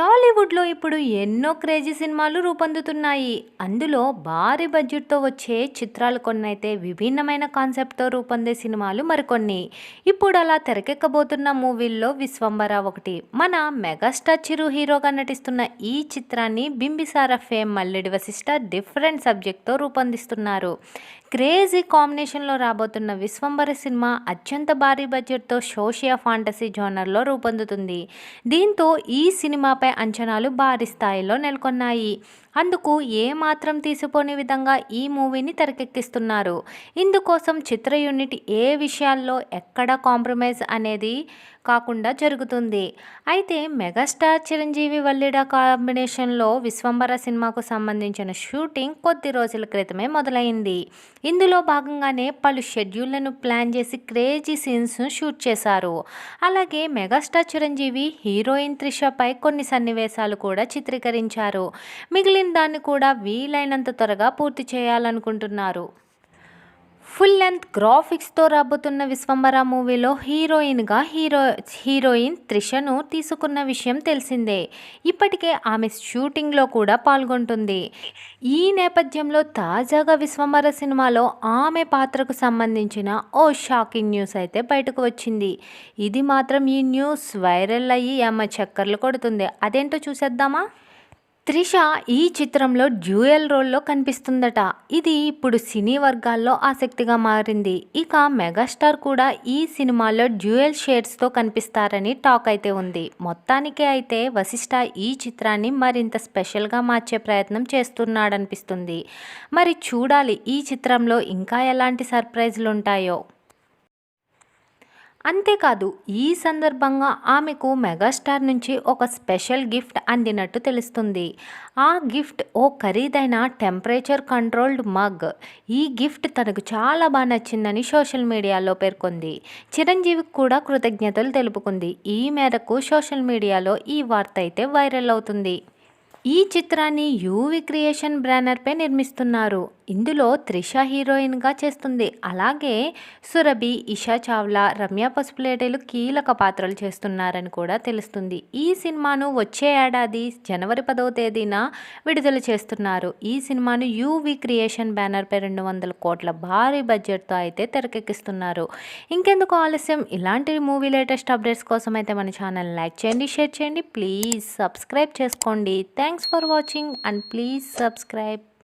టాలీవుడ్లో ఇప్పుడు ఎన్నో క్రేజీ సినిమాలు రూపొందుతున్నాయి. అందులో భారీ బడ్జెట్తో వచ్చే చిత్రాలు కొన్నైతే విభిన్నమైన కాన్సెప్ట్తో రూపొందే సినిమాలు మరికొన్ని. ఇప్పుడు అలా తెరకెక్కబోతున్న మూవీల్లో విశ్వంబర ఒకటి. మన మెగాస్టార్ చిరు హీరోగా నటిస్తున్న ఈ చిత్రాన్ని బింబిసార ఫేమ్ మల్లెడి వశిష్ట డిఫరెంట్ సబ్జెక్ట్తో రూపొందిస్తున్నారు. క్రేజీ కాంబినేషన్లో రాబోతున్న విశ్వంబర సినిమా అత్యంత భారీ బడ్జెట్తో సోషియా ఫాంటసీ జోనర్లో రూపొందుతుంది. దీంతో ఈ సినిమాపై అంచనాలు భారీ స్థాయిలో నెలకొన్నాయి. అందుకు ఏమాత్రం తీసిపోని విధంగా ఈ మూవీని తెరకెక్కిస్తున్నారు. ఇందుకోసం చిత్ర యూనిట్ ఏ విషయాల్లో ఎక్కడ కాంప్రమైజ్ అనేది కాకుండా జరుగుతుంది. అయితే మెగాస్టార్ చిరంజీవి వల్లిడ కాంబినేషన్లో విశ్వంబర సినిమాకు సంబంధించిన షూటింగ్ కొద్ది రోజుల క్రితమే మొదలైంది. ఇందులో భాగంగానే పలు షెడ్యూళ్ళను ప్లాన్ చేసి క్రేజీ సీన్స్ను షూట్ చేశారు. అలాగే మెగాస్టార్ చిరంజీవి హీరోయిన్ త్రిషపై కొన్ని సన్నివేశాలు కూడా చిత్రీకరించారు. మిగిలిన దాన్ని కూడా వీలైనంత త్వరగా పూర్తి చేయాలనుకుంటున్నారు. ఫుల్ లెంత్ గ్రాఫిక్స్తో రాబోతున్న విశ్వంబర మూవీలో హీరోయిన్గా హీరో హీరోయిన్ త్రిషను తీసుకున్న విషయం తెలిసిందే. ఇప్పటికే ఆమె షూటింగ్లో కూడా పాల్గొంటుంది. ఈ నేపథ్యంలో తాజాగా విశ్వంబర సినిమాలో ఆమె పాత్రకు సంబంధించిన ఓ షాకింగ్ న్యూస్ అయితే బయటకు వచ్చింది. ఇది మాత్రం ఈ న్యూస్ వైరల్ అయ్యి ఆమె చక్కర్లు కొడుతుంది. అదేంటో చూసేద్దామా? త్రిష ఈ చిత్రంలో డ్యూయల్ రోల్లో కనిపిస్తుందట. ఇది ఇప్పుడు సినీ వర్గాల్లో ఆసక్తిగా మారింది. ఇక మెగాస్టార్ కూడా ఈ సినిమాలో డ్యూయల్ షేడ్స్తో కనిపిస్తారని టాక్ అయితే ఉంది. మొత్తానికే అయితే వశిష్ఠ ఈ చిత్రాన్ని మరింత స్పెషల్గా మార్చే ప్రయత్నం చేస్తున్నాడనిపిస్తుంది. మరి చూడాలి ఈ చిత్రంలో ఇంకా ఎలాంటి సర్ప్రైజ్లు ఉంటాయో అంతేకాదు ఈ సందర్భంగా ఆమెకు మెగాస్టార్ నుంచి ఒక స్పెషల్ గిఫ్ట్ అందినట్టు తెలుస్తుంది. ఆ గిఫ్ట్ ఓ ఖరీదైన టెంపరేచర్ కంట్రోల్డ్ మగ్. ఈ గిఫ్ట్ తనకు చాలా బాగా నచ్చిందని సోషల్ మీడియాలో పేర్కొంది. చిరంజీవికి కూడా కృతజ్ఞతలు తెలుపుకుంది. ఈ మేరకు సోషల్ మీడియాలో ఈ వార్త అయితే వైరల్ అవుతుంది. ఈ చిత్రాన్ని యూవి క్రియేషన్ బ్యానర్పై నిర్మిస్తున్నారు. ఇందులో త్రిష హీరోయిన్గా చేస్తుంది. అలాగే సురభి ఇషా చావ్లా రమ్య పసుపులేటలు కీలక పాత్రలు చేస్తున్నారని కూడా తెలుస్తుంది. ఈ సినిమాను వచ్చే ఏడాది జనవరి పదవ తేదీన విడుదల చేస్తున్నారు. ఈ సినిమాను యూవి క్రియేషన్ బ్యానర్పై రెండు వందల కోట్ల భారీ బడ్జెట్తో అయితే తెరకెక్కిస్తున్నారు. ఇంకెందుకు ఆలస్యం? ఇలాంటి మూవీ లేటెస్ట్ అప్డేట్స్ కోసం అయితే మన ఛానల్ లైక్ చేయండి షేర్ చేయండి. ప్లీజ్ సబ్స్క్రైబ్ చేసుకోండి. Thanks for watching and please subscribe.